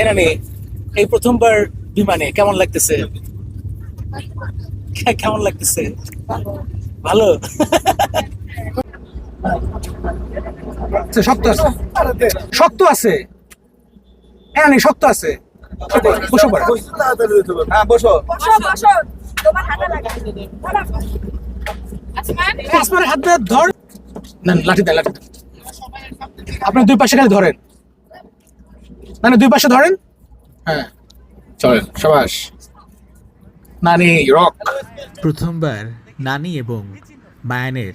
Errani এই প্রথমবার বিমানে কেমন লাগতেছে? কেমন লাগতেছে? ভালো? শক্ত আছে। শক্ত আছে। এরানি শক্ত আছে। বসো হ্যাঁ বসো। বসো বসো। তোমার হাতে আসমানের ধর। না লাঠি লাঠি আপনার দুই পাশে খালি ধরেন। না না দুই পাশে ধরেন? হ্যাঁ। চলেন সবাস নানি রক। প্রথমবার নানি এবং মায়ানের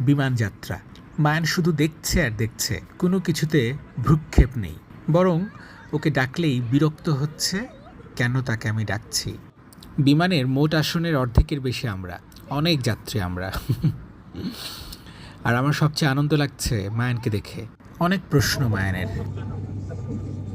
বিমান যাত্রা। মায়ান শুধু দেখছে আর দেখছে কোনো কিছুতে ভ্রুক্ষেপ নেই। বরং ওকে ডাকলেই বিরক্ত হচ্ছে কেন তাকে আমি ডাকছি? বিমানের মোট আসনের অর্ধেকের বেশি আমরা অনেক যাত্রী আমরা। আর আমার সবচেয়ে আনন্দ লাগছে মায়ানকে দেখে। অনেক প্রশ্ন মায়ানের।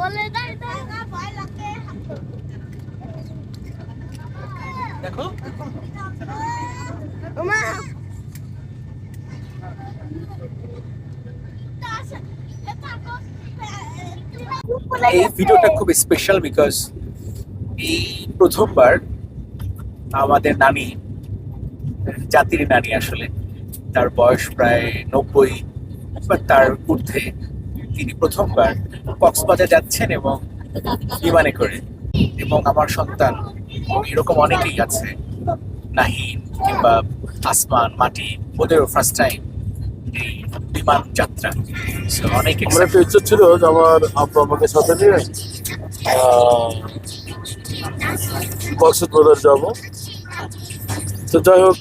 বলে দাই দেখো। এই ভিডিওটা খুব স্পেশাল বিকজ এই প্রথমবার আমাদের নানি জাতির নানি আসলে তার বয়স প্রায় নব্বই বা তার ঊর্ধ্বে তিনি প্রথমবার কক্সবাজার যাচ্ছেন এবং বিমানে করে। এবং আমার সন্তান এরকম অনেকেই আছে নাহিন কিংবা আসমান মাটি ওদেরও ফার্স্ট টাইম এই বিমান যাত্রা। অনেক আমার। একটা ইচ্ছা ছিল যে আমার আব্বা আমাকে সাথে নিয়ে কক্সবাজার যাব। তো যাই হোক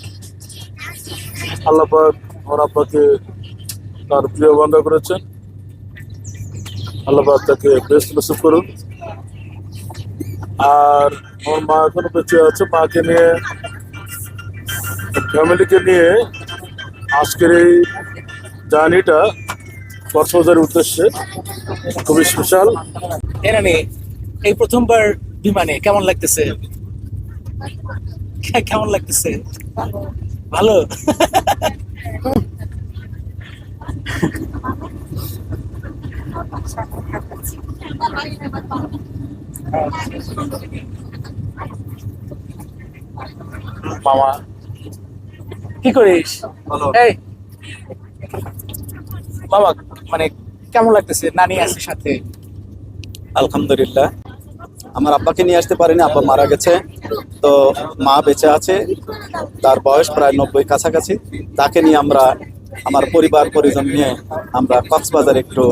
আল্লাহ পাক আমার আব্বাকে তার প্রিয় বান্ধব করেছেন। আল্লাহ তাকে বেস্ট নসিব করুন আর আমার মা এখনও বেঁচে আছে মাকে নিয়ে ফ্যামিলিকে নিয়ে আজকের এই জার্নিটা কক্সবাজারের উদ্দেশ্যে খুবই স্পেশাল। এরানি এই প্রথমবার বিমানে কেমন লাগতেছে? কেমন লাগতেছে? ভালো? মামা। কি করিস? এই। মামা মানে কেমন লাগতেছে? নানি আছে সাথে। আলহামদুলিল্লাহ। আমার আব্বাকে নিয়ে আসতে পারিনি আব্বা মারা গেছে। তো মা বেঁচে আছে তার বয়স প্রায় নব্বই কাছাকাছি। তাকে নিয়ে আমরা আমার পরিবার পরিজন নিয়ে আমরা কক্সবাজার একটু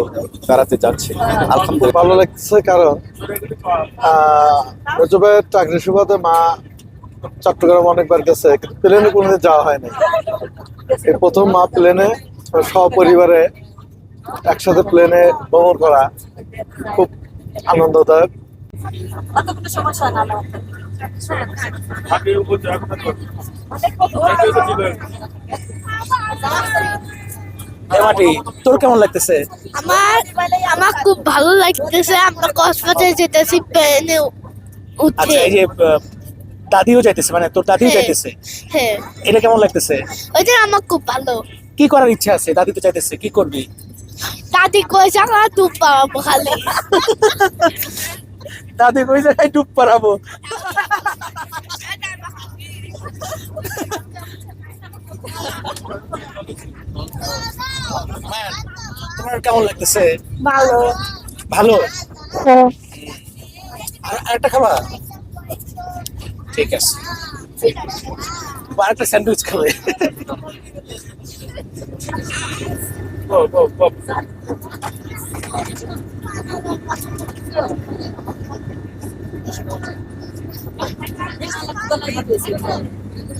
বেড়াতে যাচ্ছি। আলহামদুলিল্লাহ। ভালো লাগছে কারণ রজবের চাকরি সুবাদে মা চট্টগ্রাম অনেকবার গেছে কিন্তু প্লেনে কোনোদিন যাওয়া হয়নি। এই প্রথম মা প্লেনে সপরিবারে একসাথে প্লেনে ভ্রমণ করা খুব আনন্দদায়ক। অত কোনো সমস্যয় না। মাটি তোর কেমন লাগতেছে? আমার আমার খুব ভালো লাগতেছে আমরা কক্সবাজার যেতেছি প্লেনে আচ্ছা উঠে। এই যে দাদিও যাইতেছে মানে তোর দাদিও হ্যাঁ। যাইতেছে? হ্যাঁ। এটা কেমন লাগতেছে? ওইটা আমার খুব ভালো। কি করার ইচ্ছা আছে? দাদি তো চাইতেছে কি করবি? দাদি কইছে আমার দুধ পাওয়াবো খালি। দাদি কই জায়গায় ডুব পারাবো তোমার কেমন লাগতেছে? ভালো। ভালো? হ্যাঁ। আর একটা খাবা? ঠিক আছে। একটা স্যান্ডউইচ খাবে। ও ও ও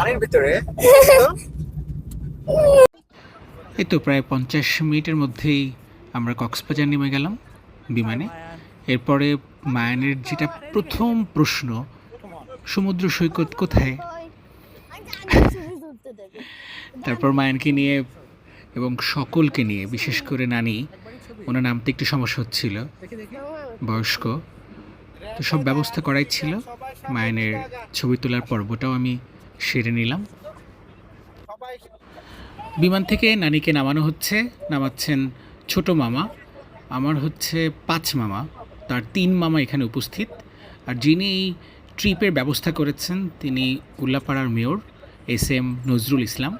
পানির ভিতরে। এই তো প্রায় পঞ্চাশ মিনিটের মধ্যেই আমরা কক্সবাজার নেমে গেলাম বিমানে। এরপরে মায়ানের যেটা প্রথম প্রশ্ন, সমুদ্র সৈকত কোথায়? তারপর মায়ানকে নিয়ে এবং সকলকে নিয়ে, বিশেষ করে নানি, ওনার নামতে একটু সমস্যা হচ্ছিল, বয়স্ক। তো সব ব্যবস্থা করাই ছিল। মায়ানের ছবি তোলার পর্বটাও আমি সেরে নিলাম। বিমান থেকে নানিকে নামানো হচ্ছে। নামাচ্ছেন ছোট মামা। আমার হচ্ছে পাঁচ মামা। তার তিন মামা এখানে উপস্থিত। আর যিনি এই ট্রিপের ব্যবস্থা করেছেন, তিনি উল্লাপাড়ার mayor, S M Nazrul Islam.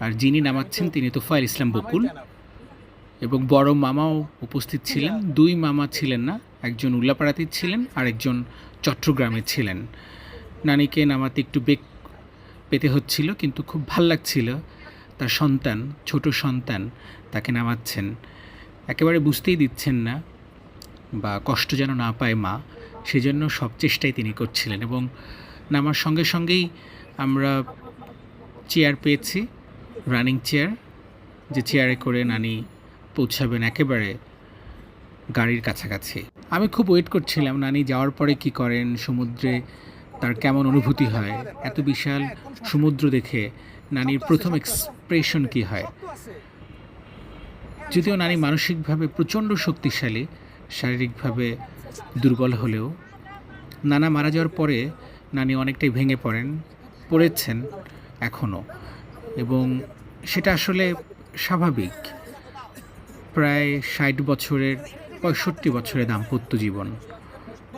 আর যিনি নামাচ্ছেন, তিনি তোফায়েল ইসলাম বকুল। এবং বড় মামাও উপস্থিত ছিলেন। দুই মামা ছিলেন না, একজন উল্লাপাড়াতে ছিলেন আর একজন চট্টগ্রামে ছিলেন। নানিকে নামাতে একটু বেগ পেতে হচ্ছিল, কিন্তু খুব ভালো লাগছিল। তার সন্তান, ছোট সন্তান, তাকে নামাচ্ছেন। একেবারে বুঝতেই দিচ্ছেন না বা কষ্ট যেন না পায় মা, সেজন্য সব চেষ্টাই তিনি করছিলেন এবং নামার সঙ্গে সঙ্গেই আমরা চেয়ার পেয়েছি, রানিং চেয়ার, যে চেয়ারে করে নানি পৌঁছাবেন একেবারে গাড়ির কাছাকাছি। আমি খুব ওয়েট করছিলাম, নানি যাওয়ার পরে কি করেন, সমুদ্রে তার কেমন অনুভূতি হয়, এত বিশাল সমুদ্র দেখে নানির প্রথম এক্সপ্রেশন কি হয়? যদিও নানি মানসিকভাবে প্রচণ্ড শক্তিশালী, শারীরিকভাবে দুর্বল হলেও, নানা মারা যাওয়ার পরে নানি অনেকটাই ভেঙে পড়েন, পড়েছেন এখনও এবং সেটা আসলে স্বাভাবিক। প্রায় ষাট বছরের, পঁয়ষট্টি বছরের দাম্পত্য জীবন।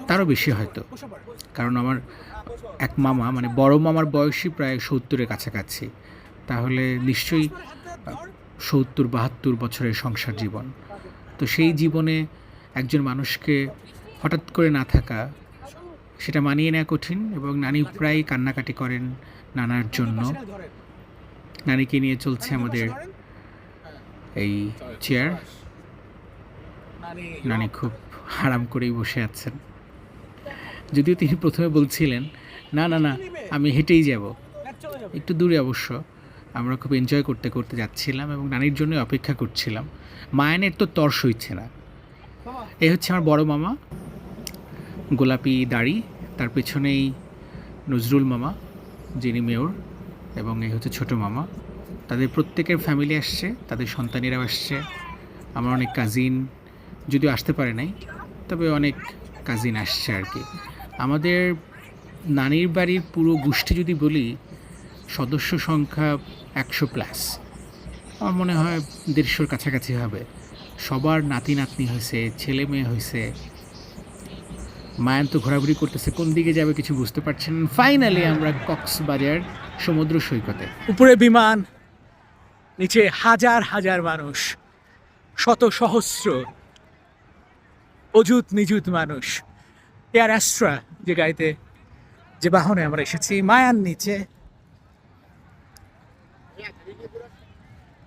তারও বেশি হয়তো। কারণ আমার এক মামা মানে বড় মামার বয়সই প্রায় সত্তরের কাছাকাছি। তাহলে নিশ্চয়ই সত্তর, বাহাত্তর বছরের সংসার জীবন। তো সেই জীবনে একজন মানুষকে হঠাৎ করে না থাকা, সেটা মানিয়ে নেওয়া কঠিন এবং নানি প্রায় কান্নাকাটি করেন নানার জন্য। নানিকে নিয়ে চলছে আমাদের এই চেয়ার নানি খুব আরাম করেই বসে আছেন। যদিও তিনি প্রথমে বলছিলেন, না না না, আমি হেঁটেই যাব। একটু দূরে অবশ্য। আমরা খুব এনজয় করতে করতে যাচ্ছিলাম এবং নানির জন্য অপেক্ষা করছিলাম। মায়ানের তো তর সইছে না। এই হচ্ছে আমার বড় মামা, গোলাপি দাড়ি, তার পেছনেই নজরুল মামা, যিনি মেয়র, এবং এই হচ্ছে ছোট মামা। তাদের প্রত্যেকের ফ্যামিলি আসছে, তাদের সন্তানেরাও আসছে। আমার অনেক কাজিন যদিও আসতে পারে নাই, তবে অনেক কাজিন আসছে আর কি। আমাদের নানির বাড়ির পুরো গোষ্ঠী যদি বলি, সদস্য সংখ্যা একশো প্লাস আমার মনে হয় দেড়শোর কাছাকাছি হবে। সবার নাতি নাতনি হয়েছে, ছেলে মেয়ে হয়েছে। মায়ান তো ঘোরাঘুরি করতেছে, কোন দিকে যাবে কিছু বুঝতে পারছেন ফাইনালি আমরা কক্সবাজার সমুদ্র সৈকতে। উপরে বিমান, নিচে হাজার হাজার মানুষ, শত সহস্র অযুত নিযুত মানুষ। এয়ার অ্যাস্ট্রা যে গাড়িতে, যে বাহনে আমরা এসেছি, মায়ার নিচে।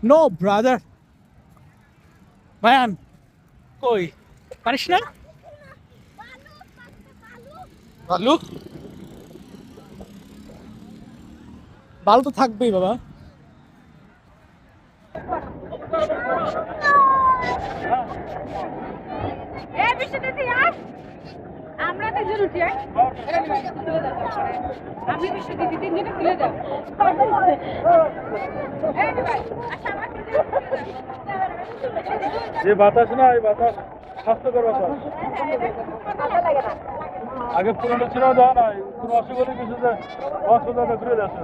নো ব্রাদার মায়ান, কই? পারিস না? ভালুক ভালো তো থাকবেই, বাবা। বিষয়টা ভাই, আচ্ছা। যে বাতাস না এই বাতাস স্বাস্থ্যকর বাতাস। আগে পুরোনো ছিল দেওয়া নাই। কোনো অসুবিধা কিছু যে অসুবিধা ঘুরে যাচ্ছে।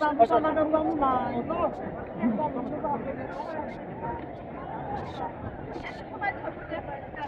Vamos chamar da mão lá,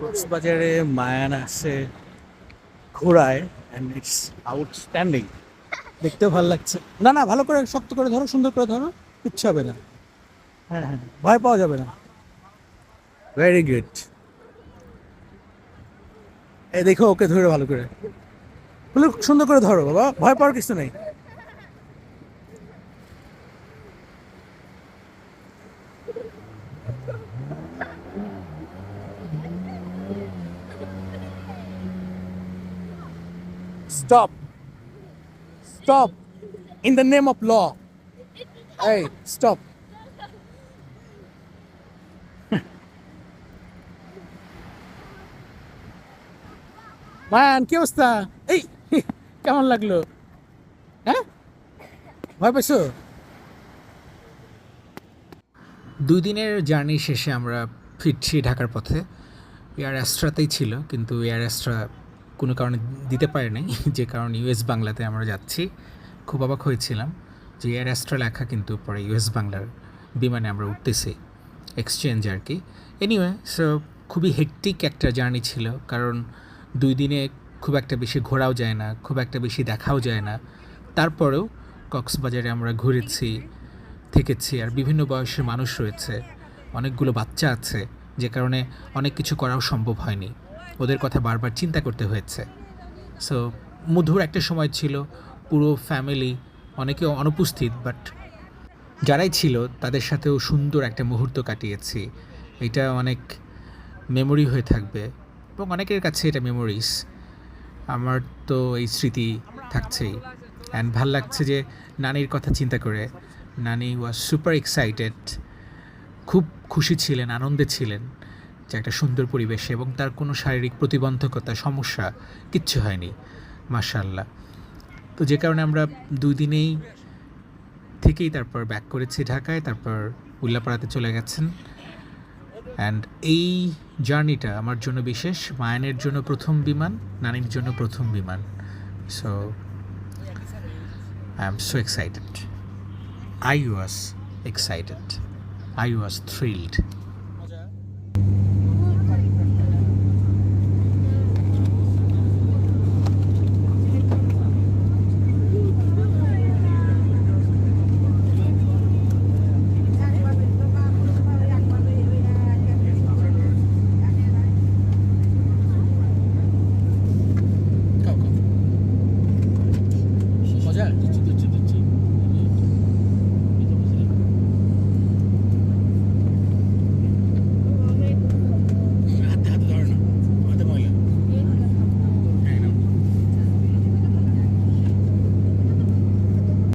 কক্সবাজারে মায়ান আছে, ঘোড়ায় অ্যান্ড ইটস আউটস্ট্যান্ডিং দেখতেও ভালো লাগছে। না না, ভালো করে শক্ত করে ধরো, সুন্দর করে ধরো, কিচ্ছু হবে না। হ্যাঁ হ্যাঁ ভয় পাওয়া যাবে না। ভেরি গুড এই দেখো, ওকে ধরে ভালো করে। সুন্দর করে ধরো, বাবা। ভয় পাওয়ার কিছু নেই। Stop. Stop. In the name of law. Hey, stop. মান কি অবস্থা এই কেমন লাগল হ্যাঁ ভয় পেয়েছ দুই দিনের জার্নি শেষে আমরা ফিরছি ঢাকার পথে এয়ার অ্যাস্ট্রাতেই ছিল কিন্তু এয়ার অ্যাস্ট্রা কোনো কারণে দিতে পারে নাই। যে কারণে ইউএস বাংলাতে আমরা যাচ্ছি। খুব অবাক হয়েছিলাম যে এয়ার অ্যাস্ট্রা লেখা কিন্তু পরে ইউএস বাংলার বিমানে আমরা উঠতেছি এক্সচেঞ্জ আর কি। এনিওয়ে সো খুবই হেকটিক একটা জার্নি ছিল। কারণ দুই দিনে খুব একটা বেশি ঘোরাও যায় না, খুব একটা বেশি দেখাও যায় না। তারপরেও কক্সবাজারে আমরা ঘুরেছি, থেকেছি আর বিভিন্ন বয়সের মানুষ রয়েছে। অনেকগুলো বাচ্চা আছে। যে কারণে অনেক কিছু করাও সম্ভব হয়নি। ওদের কথা বারবার চিন্তা করতে হয়েছে। সো মধুর একটা সময় ছিল, পুরো ফ্যামিলি অনেকে অনুপস্থিত বাট যারাই ছিল তাদের সাথেও সুন্দর একটা মুহূর্ত কাটিয়েছি। এটা অনেক মেমোরি হয়ে থাকবে, এবং অনেকের কাছে এটা মেমোরিজ আমার তো এই স্মৃতি থাকছেই। অ্যান্ড ভালো লাগছে যে নানির কথা চিন্তা করে, নানি ওয়াজ সুপার এক্সাইটেড খুব খুশি ছিলেন, আনন্দে ছিলেন। যে একটা সুন্দর পরিবেশে এবং তার কোনো শারীরিক প্রতিবন্ধকতা, সমস্যা কিচ্ছু হয়নি মার্শাল্লাহ তো যে কারণে আমরা দুই দিনেই থেকেই তারপর ব্যাক করেছি ঢাকায়, তারপর উল্লাপাড়াতে চলে গেছেন। অ্যান্ড এই জার্নিটা আমার জন্য বিশেষ, মায়ানের জন্য প্রথম বিমান, নানির জন্য প্রথম বিমান। So I am so excited I was excited I was thrilled